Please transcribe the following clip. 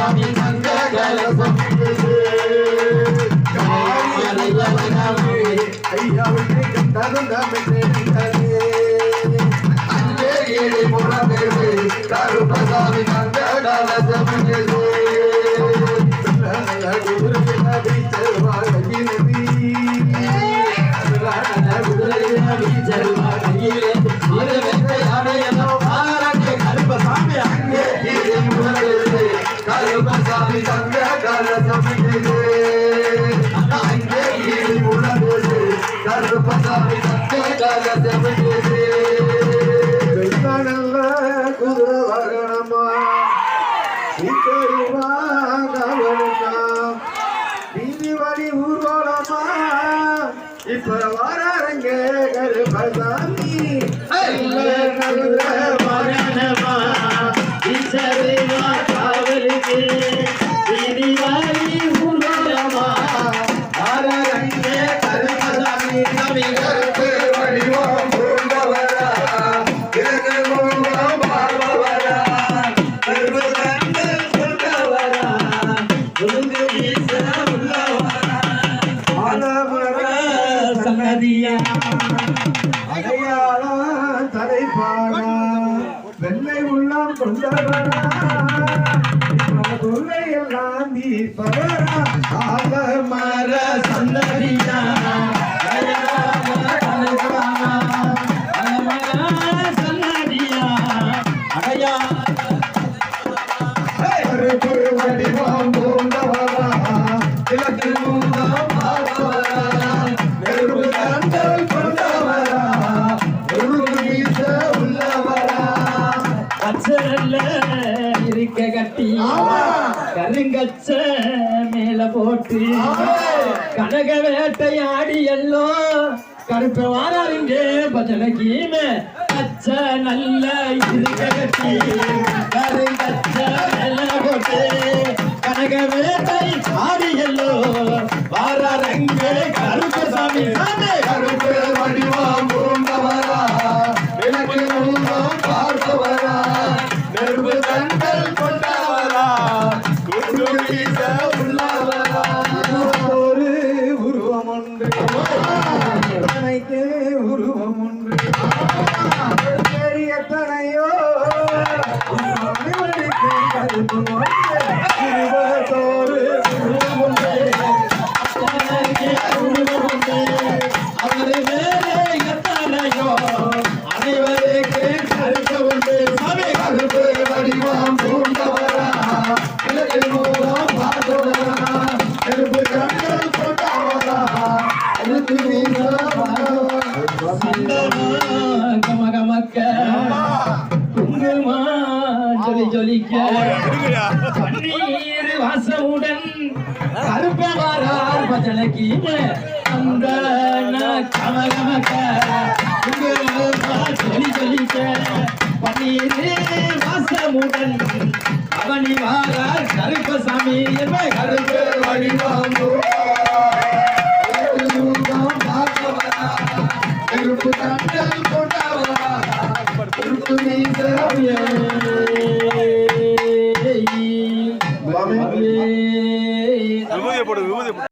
கருப்பசாமி தங்க கலசமிட்டது ஐயாவுக்கு கண்டதும் தமிழ் அங்கே இடி முழங்குது கருப்பசாமி தங்க கலசமிட்டது கருப்பசாமி தங்க கலசமிட்டது அங்கே இடி முழங்குது கருப்பசாமி தங்க இப்ப வாரங்க கருப்பசாமி நல்ல அடையாளம் தலைப்பாடா வெள்ளை உள்ளம் கொண்டவரா. தொல்லை எல்லாம் தீர்ப்பவரா ஆலமர சந்ததியா. கருப்பு வடிவம் பூண்டவரா. இலக்கு கருங்கச்ச மேல போட்டு கனக வேட்டையாடி எல்லோ. கருப்ப வாராருங்க பஜனை பஜனைக்கீமே கச்ச நல்ல இது கட்டி கருங்கச்ச மேல போட்டு கனக மணிமணிக்கு கருப்பு அதை ஜொலிக்க. பன்னீர் வாசமுடன் கருப்பவாரார் பஜனைக்கு அந்த கமகமக ஜொலி ஜொலிக்க. பன்னீர் வாசமுடன் அவனி வாரார் கருப்பசாமி என்ன கருப்பு வடிவாமோ கருப்பு கண்டல் கொண்டவரா? கருப்பு நீ